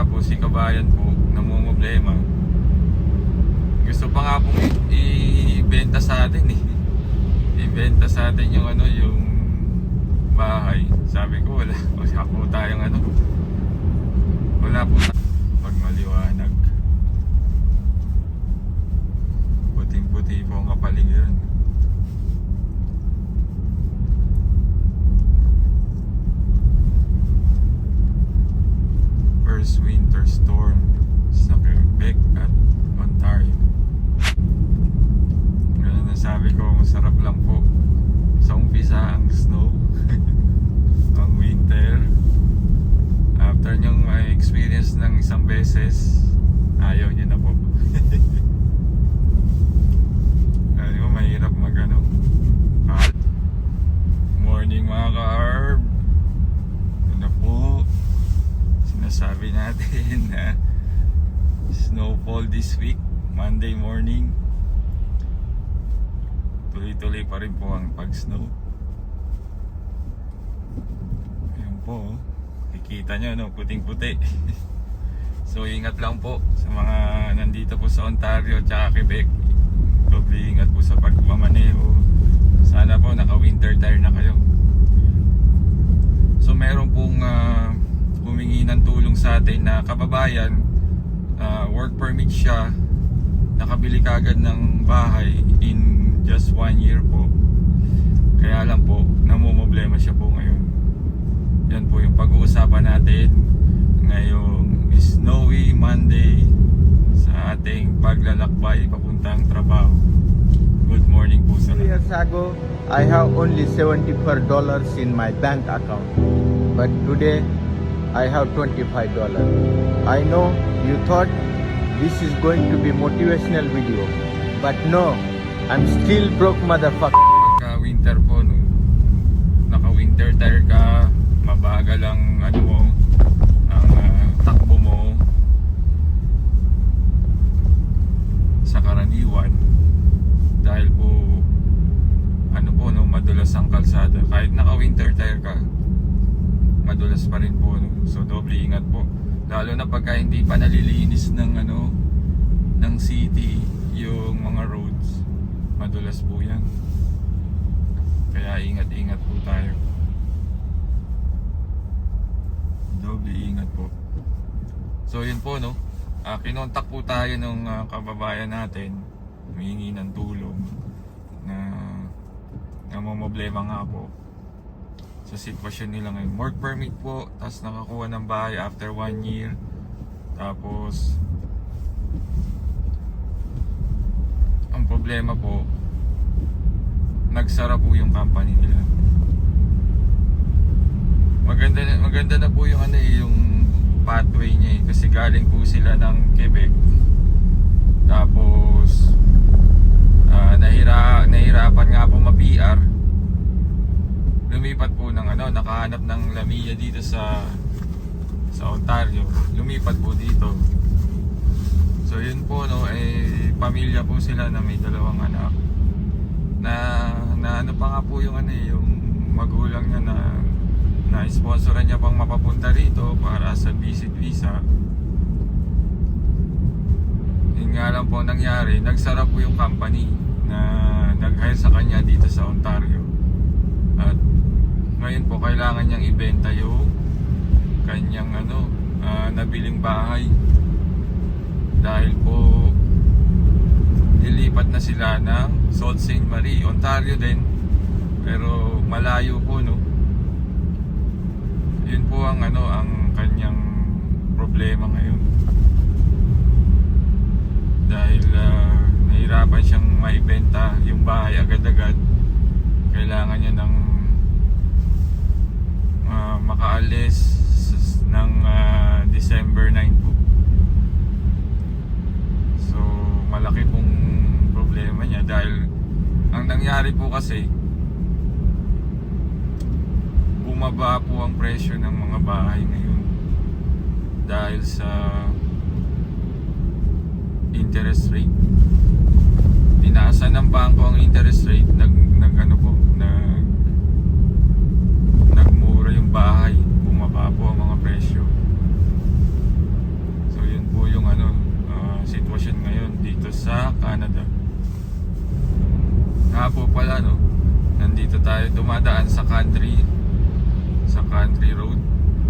nga po si kabayan po namumblema. Gusto pa nga pong ibenta sa atin eh. Ibenta sa atin yung ano yung bahay. Sabi ko wala, wala po tayong ano. Wala po ta- pag maliwanag. Puting-puti po ang kapaligiran. First winter storm sa Quebec at Ontario. Ganun na sabi ko, masarap lang po sa umpisa ang snow. ang winter. After nyong ma-experience ng isang beses, ayaw nyo na po. Alam mo, mahirap mag ano. Morning mga ka-arb. Ano po, sinasabi natin na snowfall this week, Monday morning. Tuloy-tuloy pa rin po ang pag-snow. Ayun po, oh. Kikita nyo, no, puting-puti. so, ingat lang po sa mga nandito po sa Ontario at Quebec. Doble ingat po sa pagmamaneho. Sana po naka-winter tire na kayo. So, meron pong ah, humingi ng tulong sa atin na kababayan, ah, work permit siya, nakabili kagad ng bahay in just one year po. Kaya lang po, namumblema siya po ngayon. Yan po yung pag-uusapan natin ngayong snowy Monday sa ating paglalakbay papuntang trabaho. Good morning po sa lahat. years ago, I have only $74 in my bank account. But today, I have $25. I know you thought this is going to be motivational video. But no, I'm still broke motherfucker. Pagka winter po, no, naka-winter tire ka, mabagal ang ano mo, ang ah, takbo mo sa karaniwan dahil po ano po no, madulas ang kalsada. Kahit naka-winter tire ka, madulas pa rin po no. So doble ingat po. Lalo na pagka hindi pa nalilinis ng ano ng city yung mga roads, madulas po 'yan. Kaya ingat-ingat po tayo. Doble ingat po. So yun po no. Ah, kinontak po tayo ng ah, kababayan natin. Humingi ng tulong na namomblema nga po sa sitwasyon nila ngayon. Work permit po, tapos nakakuha ng bahay after one year. Tapos ang problema po, nagsara po yung company nila. Maganda na, maganda na po yung ano eh, yung pathway niya eh, kasi galing po sila ng Quebec. Tapos ah, nahira nahirapan nga po ma-PR. Lumipat po ng ano, nakahanap ng Lamia dito sa sa Ontario. Lumipat po dito. So yun po no, eh pamilya po sila na may dalawang anak. Na na ano pa nga po yung ano eh, yung magulang niya na na sponsoran niya pang mapapunta rito para sa visit visa. Yun nga lang po nangyari, nagsara po yung company na nag-hire sa kanya dito sa Ontario. At ngayon po kailangan niyang ibenta yung kanyang ano, ah, nabiling bahay. Dahil po lilipat na sila ng Sault Ste. Marie, Ontario din. Pero malayo po no. Yun po ang ano ang kanyang problema ngayon. Dahil ah, nahirapan siyang maibenta yung bahay agad-agad. Kailangan niya ng ah, makaalis ng ah, December 9 po. So, malaki pong problema niya dahil ang nangyari po kasi bumaba po ang presyo ng mga bahay ngayon dahil sa interest rate. Tinaasan ng bangko ang interest rate nag, nag ano po nag nagmura yung bahay bumaba po ang mga presyo. So yun po yung ano uh, sitwasyon ngayon dito sa Canada. Hapo pala no nandito tayo dumadaan sa country sa country road.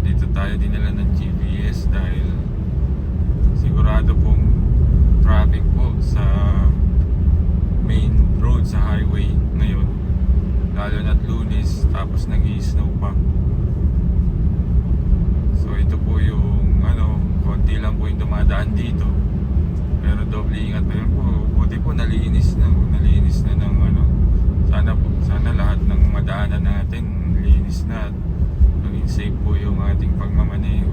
Dito tayo dinala ng GPS dahil sigurado pong traffic po sa main road sa highway ngayon. Lalo na't lunes tapos nag snow pa. So ito po yung ano konti lang po yung dumadaan dito. Pero doble ingat na yun po. Buti po nalinis na nalinis na ng ano sana po sana lahat ng madaanan natin linis na maging safe po yung ating pagmamaneho.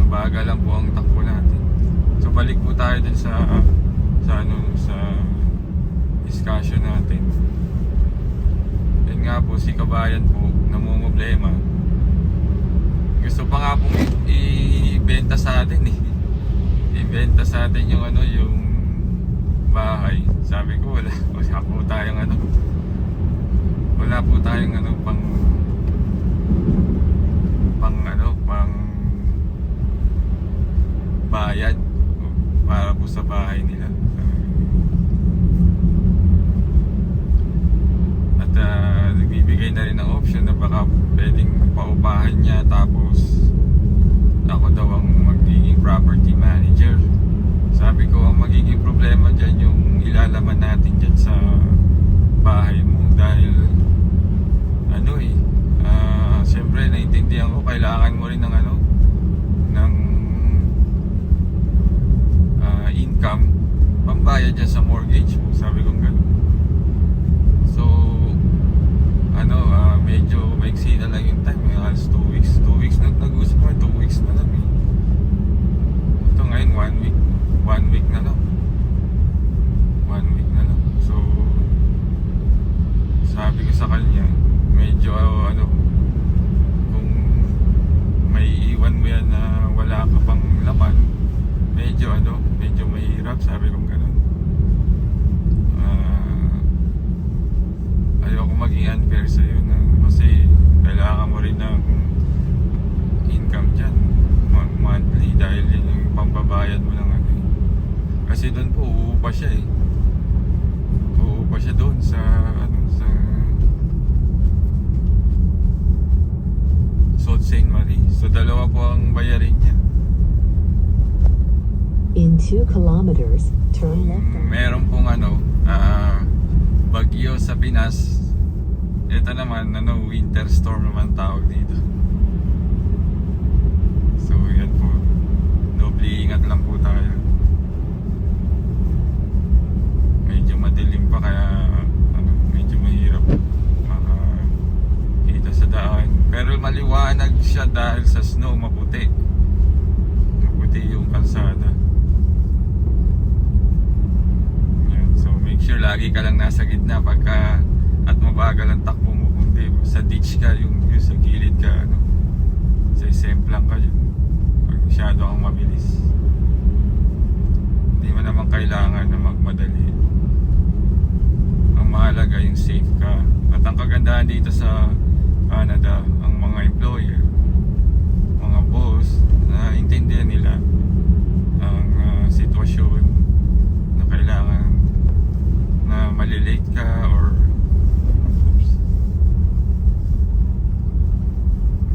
Mabagal lang po ang takbo natin. So balik po tayo dun sa sa ano sa discussion natin. Yun nga po si kabayan po namumblema gusto pa nga pong ibenta sa atin eh. Ibenta sa atin yung ano yung bahay. Sabi ko wala wala po tayong ano wala po tayong ano pang bayad para po sa bahay nila at ah, nagbibigay na rin ng option na baka pwedeng paupahan niya tapos ako daw ang magiging property manager sabi ko ang magiging problema dyan yung ilalaman natin dyan sa bahay mo dahil ano eh ah, siyempre naintindihan ko kailangan mo rin ng ano ng ah, income pambayad dyan sa mortgage mo sabi ko gano'n so ano ah, medyo maiksi na lang yung time eh, halos 2 weeks. 2 weeks na nag-usap ko 2 weeks na lang eh. Ito ngayon 1 week 1 week na lang. 1 week na lang. So sabi ko sa kanya medyo ah, ano kung may iwan mo yan na wala ka pang laman medyo ano medyo mahirap sabi ko gano'n Ah, ayoko maging unfair sa'yo kailangan mo rin ng income dyan mo- monthly dahil yun yung pambabayad mo ng ano eh. kasi doon po uupa siya eh uupa siya doon sa ano sa Sault Ste. Marie so dalawa po ang bayarin niya In 2 kilometers, turn left on meron pong ano ah, bagyo sa Pinas ito naman ano winter storm naman tawag dito. So yan po. Doble ingat lang po tayo. Medyo madilim pa kaya ano medyo mahirap makakita sa daan. Pero maliwanag siya dahil sa snow maputi. Maputi yung kalsada. Yan. So make sure lagi ka lang nasa gitna pagka at mabagal ang takbo mo. Kundi sa ditch ka yung, yung sa gilid ka ano sa isemplang ka yun pag masyado kang mabilis. Hindi mo naman kailangan na magmadali. Ang mahalaga yung safe ka. At ang kagandahan dito sa Canada ang mga employer mga boss na intindihan nila ang ah, sitwasyon na kailangan na malilate ka or oops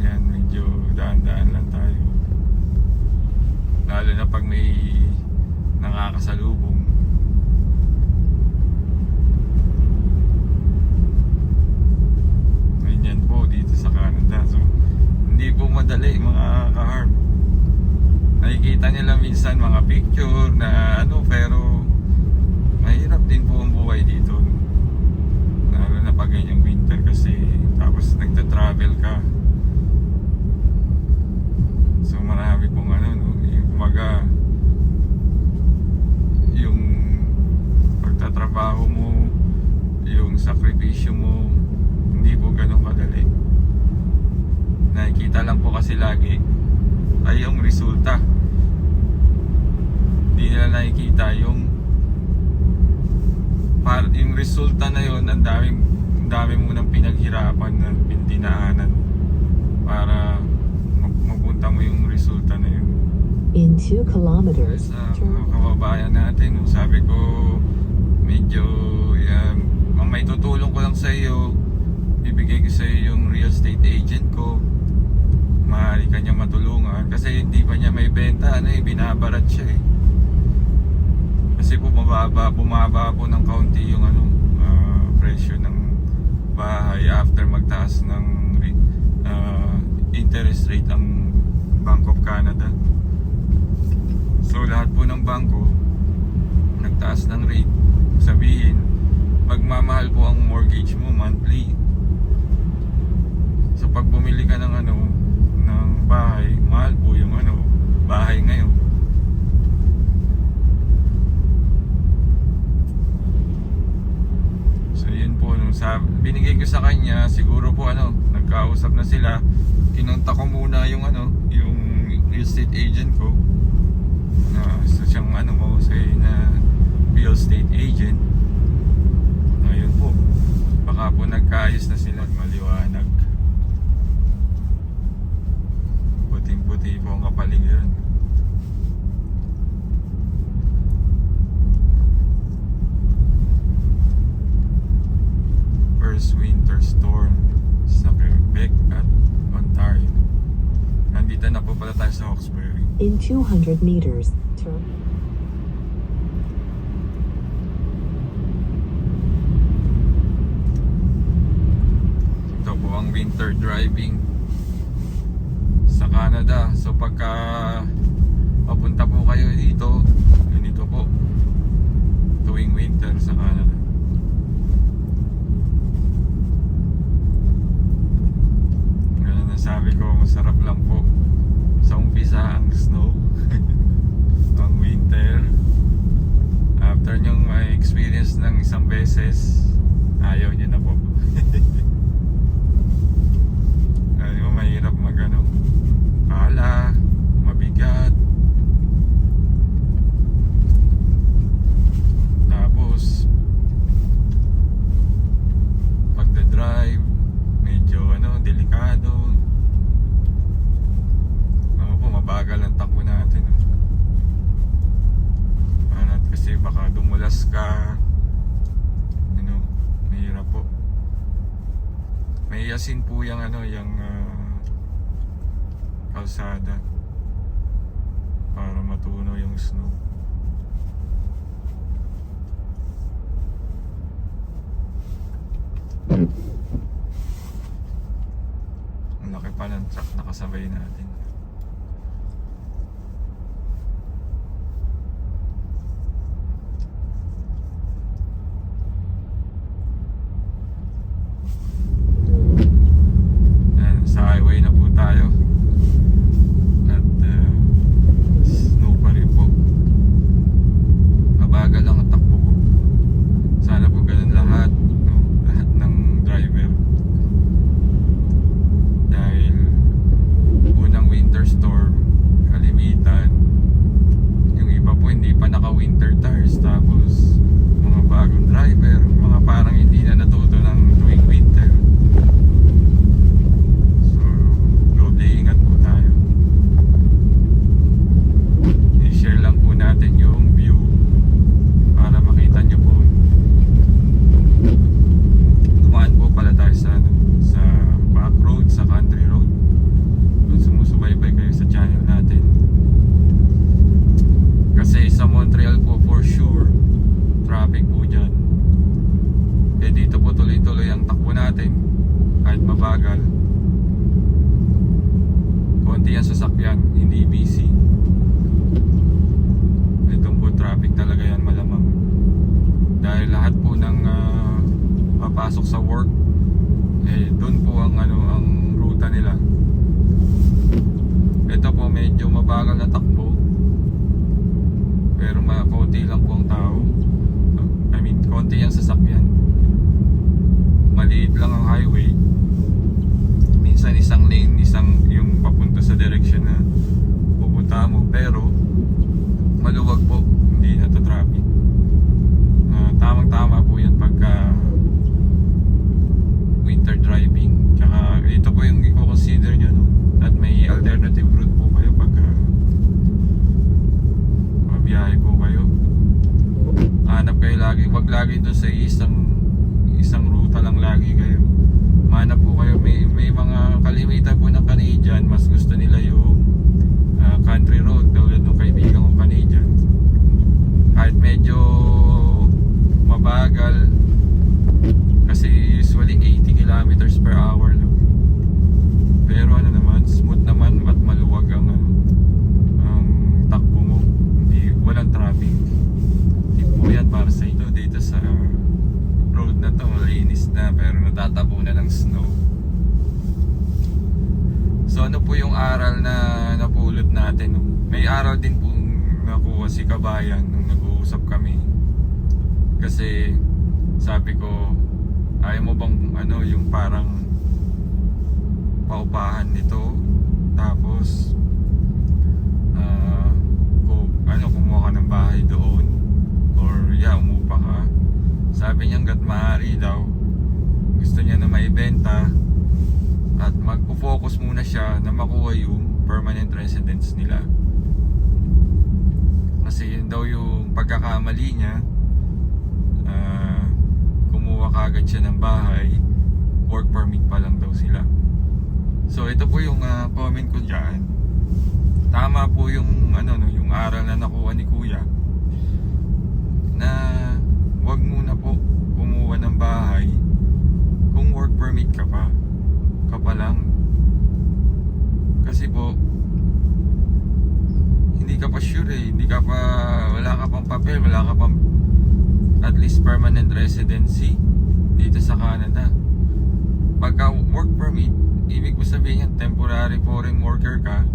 yan medyo daan-daan lang tayo. Lalo na pag may nakakasalubong. Ganyan po dito sa Canada. So hindi po madali mga ka-harm nakikita nila minsan mga picture na ano pero mahirap din po ang buhay dito. Lalo na pag ganyang winter kasi tapos nagta-travel ka so marami pong ano no kumaga yung pagtatrabaho mo yung sakripisyo mo hindi po ganun kadali. Nakikita lang po kasi lagi ay yung resulta. Hindi nila nakikita yung par yung resulta na yon ang daming ang dami mo nang pinaghirapan na pintinaanan para mapunta mo yung resulta na yun In 2 kilometers, sa mga kababayan natin sabi ko medyo yan, ang may tutulong ko lang sa iyo ibigay ko sa yung real estate agent ko. Maaari kanya matulungan kasi hindi pa niya may benta, ano eh, binabarat siya eh. Kasi po mababa, bumaba po ng kaunti yung ano, ah, presyo ng bahay after magtaas ng ah, interest rate ang Bank of Canada. So lahat po ng bangko nagtaas ng rate. Sabihin, magmamahal po ang mortgage mo monthly. So pag bumili ka ng ano ng bahay, mahal po yung ano bahay ngayon. So yun po nung sa binigay ko sa kanya, siguro po ano, nagkausap na sila. Kinonta ko muna yung ano, yung real estate agent ko na isa siyang ano mahusay na real estate agent. Ngayon po, baka po nagkaayos na sila maliwanag. Puting-puti po ang kapaligiran. First winter storm sa Quebec at Ontario. Nandito na po pala tayo sa Hawkesbury. In 200 meters, turn. Ito po ang winter driving sa Canada. So pagka papunta po kayo dito, ganito po. Tuwing winter sa Canada. Ganun na sabi ko, masarap lang po. Sa umpisa ang snow. ang winter. After nyong may experience ng isang beses, ayaw nyo na po. Alam mo, mahirap mag ano, pala, mabigat. Tapos, pagda-drive, medyo ano, delikado. Ano po, mabagal ang takbo natin. oh. Ano, kasi baka dumulas ka. Ano, mahirap po. May asin po yung ano, yung ah, kalsada para matunaw yung snow. Ang laki pa ng truck na kasabay natin. Yan, sa highway na po tayo. At uh, snow pa rin po. Mabagal lang ang takbo ko. Sana po ganun lahat. No? Lahat ng driver. Dahil unang winter storm, kalimitan. Yung iba po hindi pa naka-winter tires. Tapos mga bagong driver, mga parang hindi na natuto ng tuwing winter. So, doble ingat po tayo. I-share lang po natin yung view para makita nyo po. Dumaan po pala tayo sa, ano, sa back road, sa country road. Kung sumusubaybay kayo sa channel natin. Kasi sa Montreal po for sure, traffic po dyan. Eh dito po tuloy-tuloy ang takbo natin kahit mabagal konti ang sasakyan, hindi busy. Itong po traffic talaga yan malamang. Dahil lahat po ng ah, papasok sa work, eh doon po ang ano ang ruta nila. Ito po medyo mabagal na takbo. Pero ma konti lang po ang tao. I mean, konti ang sasakyan. Maliit lang ang highway minsan isang lane, isang yung papunta sa direction na pupunta mo pero maluwag po, hindi na to traffic. Ah, tamang-tama po yan pagka winter driving. Tsaka ito po yung i-consider nyo no? at may alternative route po kayo pagka mabiyahe po kayo. Hanap kayo lagi, wag lagi doon sa isang isang ruta lang lagi kayo. Mana po kayo, may, may mga kalimitan po ng Canadian, mas gusto nila yung ah, country road, tulad ng kaibigan kong Canadian. Kahit medyo mabagal, kasi usually 80 kilometers per hour lang. Pero ano naman, smooth naman at maluwag ang ano, ang takbo mo. Hindi, walang traffic. Tip po yan para sa inyo dito sa road na to, malinis na pero natatabunan ng snow. So ano po yung aral na napulot natin? May aral din po nakuha si Kabayan nung nag-uusap kami. Kasi sabi ko, ayaw mo bang ano yung parang paupahan nito tapos ano kumuha ka ng bahay doon? Or yeah umupa ka? Sabi niya hanggat maaari daw. Gusto niya na maibenta at magpo-focus muna siya na makuha yung permanent residence nila. Kasi yun daw yung pagkakamali niya. Ah, kumuha kagad siya ng bahay. Work permit pa lang daw sila. So ito po yung ah, comment ko dyan. Tama po yung ano no yung aral na nakuha ni kuya na wag muna po kumuha ng bahay kung work permit ka pa. Ka pa lang. Kasi po hindi ka pa sure eh. Hindi ka pa wala ka pang papel wala ka pang at least permanent residency dito sa Canada. Pagka work permit ibig po sabihin yan temporary foreign worker ka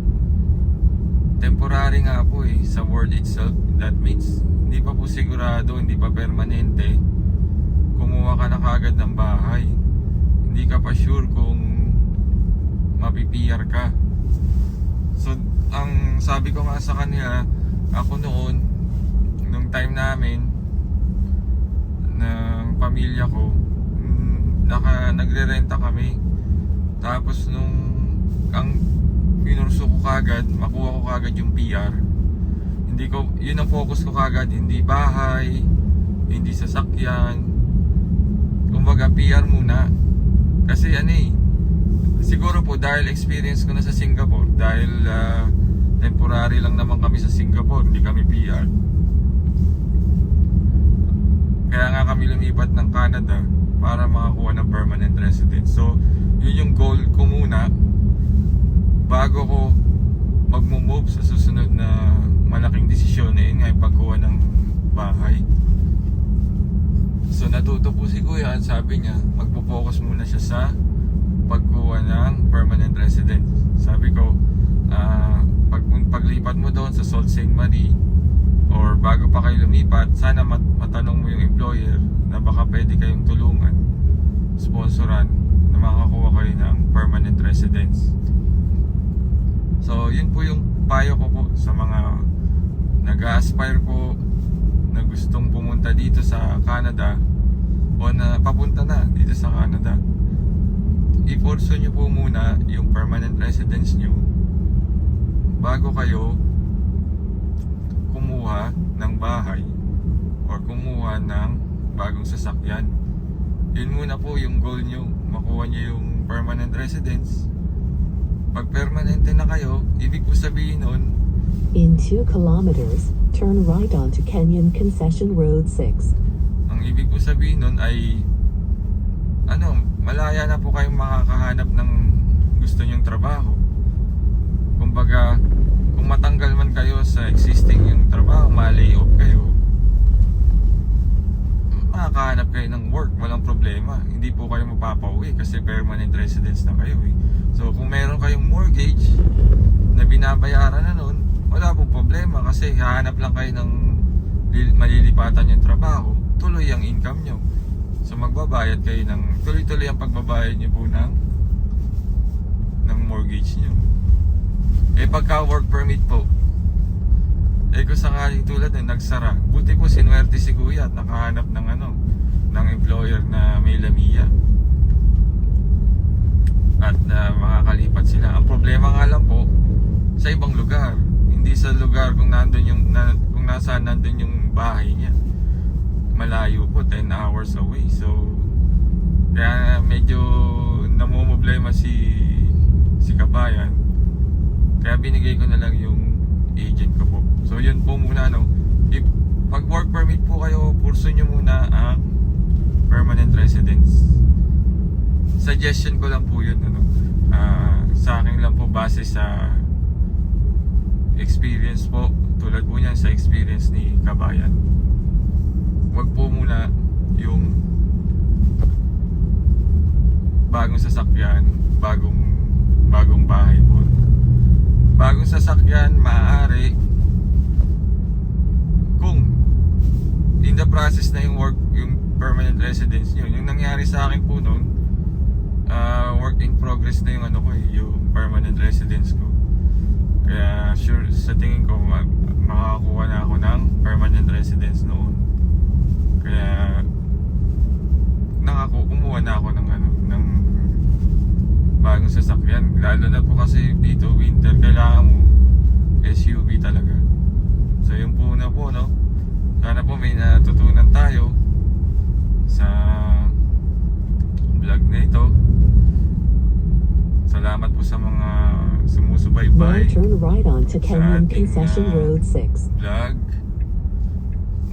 temporary nga po eh sa word itself. That means hindi pa po sigurado hindi pa permanente. Kumuha ka na kagad ng bahay. Hindi ka pa sure kung mapipiyar ka. So ang sabi ko nga sa kanila ako noon nung time namin ng pamilya ko mm, naka nagre-renta kami. Tapos nung ang pinurso ko kagad makuha ko kagad yung PR hindi ko yun ang focus ko kagad hindi bahay hindi sasakyan. Kumbaga PR muna. Kasi ano eh siguro po dahil experience ko na sa Singapore dahil ah, temporary lang naman kami sa Singapore hindi kami PR kaya nga kami lumipat ng Canada para makakuha ng permanent residence. So yun yung goal ko muna bago ko magmo-move sa susunod na malaking desisyon na yun pagkuha ng bahay so natuto po si Kuya at sabi niya magpo-focus muna siya sa pagkuha ng permanent residence sabi ko ah, pag paglipat mo doon sa Sault Ste. Marie or bago pa kayo lumipat sana mat matanong mo yung employer na baka pwede kayong tulungan sponsoran na makakuha kayo ng permanent residence So, yun po yung payo ko po sa mga nag-aspire po na gustong pumunta dito sa Canada o na papunta na dito sa Canada. I-force nyo po muna yung permanent residence nyo bago kayo kumuha ng bahay or kumuha ng bagong sasakyan. Yun muna po yung goal nyo, makuha nyo yung permanent residence pag permanente na kayo, ibig po sabihin nun, In 2 kilometers, turn right onto Kenyon Concession Road 6. ang ibig po sabihin nun ay, ano, malaya na po kayong makakahanap ng gusto nyong trabaho. Kumbaga, kung matanggal man kayo sa existing yung trabaho, ma-lay off kayo, makakahanap kayo ng work, walang problema. Hindi po kayo mapapauwi kasi permanent residence na kayo eh. So kung meron kayong mortgage na binabayaran na nun, wala pong problema kasi hahanap lang kayo ng lil- malilipatan yung trabaho, tuloy ang income nyo. So magbabayad kayo ng, tuloy-tuloy ang pagbabayad nyo po ng ng mortgage nyo. Eh pagka work permit po, eh kung sakaling tulad na nagsara, buti po sinwerte si kuya at nakahanap ng ano, ng employer na may lamia. At na makakalipat sila. Ang problema nga lang po, sa ibang lugar. Hindi sa lugar kung nandun yung, na, kung nasaan nandun yung bahay niya. Malayo po, 10 hours away. So, kaya medyo namumblema si si Kabayan. Kaya binigay ko na lang yung agent ko po. So yun po muna no. If pag work permit po kayo, kurso nyo muna ang permanent residence. Suggestion ko lang po yun ano. Ah, sa akin lang po base sa experience po tulad po niyan sa experience ni Kabayan. Wag po muna yung bagong sasakyan, bagong bagong bahay po. Bagong sasakyan, maaari kung in the process na yung work, yung permanent residence nyo, yung nangyari sa akin po noon, ah, work in progress na yung ano ko eh, yung permanent residence ko. Kaya sure, sa tingin ko, ma- makakakuha na ako ng permanent residence noon. Kaya nakako kumuha na ako ng ano ng bagong sasakyan. Lalo na po kasi dito winter kailangan mo SUV talaga. So yun po na po no? Sana po may natutunan tayo sa vlog na ito. Salamat po sa mga sumusubaybay turn right Kenyon Concession uh, Road 6. vlog.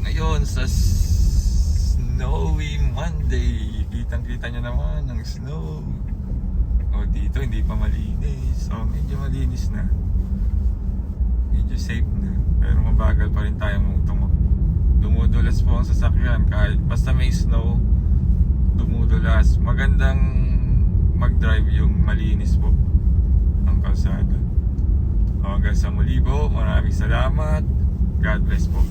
Ngayon sa snowy Monday kitang kita nyo naman ang snow. O dito hindi pa malinis. O medyo malinis na. Medyo safe na. Pero mabagal pa rin tayo mong tumakbo dumudulas po ang sasakyan kahit basta may snow dumudulas. Magandang mag-drive yung malinis po ang kalsada. Hanggang sa muli po maraming salamat. God bless po